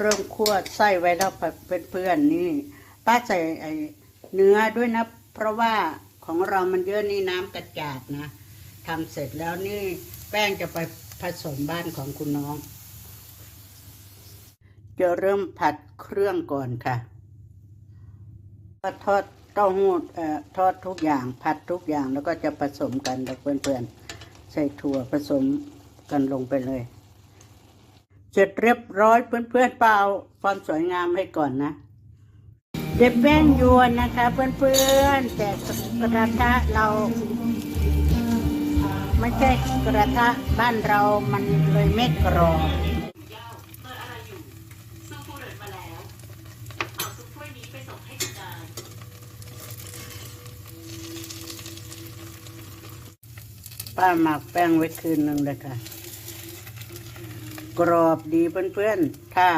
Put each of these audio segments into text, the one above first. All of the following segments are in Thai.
เริ่มคั่วไส้ไว้แล้วเพื่อนๆนี่ ป้าใส่ไอ้เนื้อด้วยนะ เพราะว่าของเรามันเยอะนี่น้ำกระจาดนะทำเสร็จแล้วนี่แป้งจะไปผสมบ้านของคุณน้อง จะเริ่มผัดเครื่องก่อนค่ะก็ทอดเต้าหู้เอ่อทอดทุกอย่างผัดทุกอย่างแล้วก็จะผสมกันเพื่อนๆใส่ถั่วผสมกันลงไปเลย เสร็จเรียบร้อยเพื่อนๆเปล่าความสวยงามให้ก่อนนะเด็บแป้งยวนนะคะ เพื่อนๆแต่กระทะเราไม่ใช่กระทะบ้านเรามันเลยไม่กรอบเปิดอะไรอยู่ซุปปูเดินมาแล้วเอาซุปถ้วยนี้ไปส่งให้คุณนายป้าหมักแป้งไว้คืนหนึ่งเลยค่ะ กรอบดีเพื่อนๆถ้า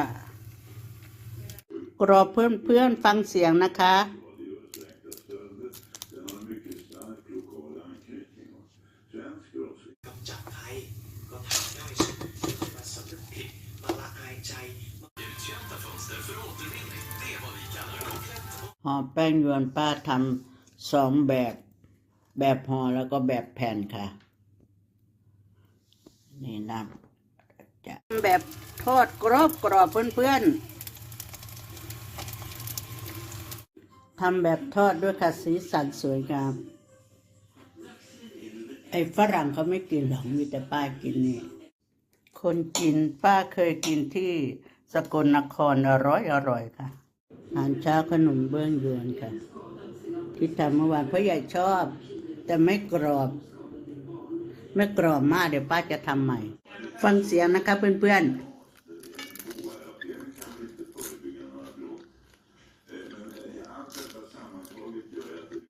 กรอบเพื่อนๆฟังเสียงนะคะห่อแป้งยวนป้าทำสองแบบ แบบห่อแล้วก็แบบแผ่นค่ะ นี่นะ แบบทอดกรอบกรอบเพื่อนๆทำแบบทอดด้วยค่ะสีสันสวยงาม ไอ้ฝรั่งเขาไม่กินหรอกมีแต่ป้ากินนี่ คนกินป้าเคยกินที่สกลนครอร่อยอร่อยค่ะอาหารเช้าขนมเบื้องยวนค่ะ ที่ทำเมื่อวานพราะใหญ่ชอบ แต่ไม่กรอบ ไม่กรอบมากเดี๋ยวป้าจะทำใหม่ ฟังเสียงนะคะเพื่อนๆ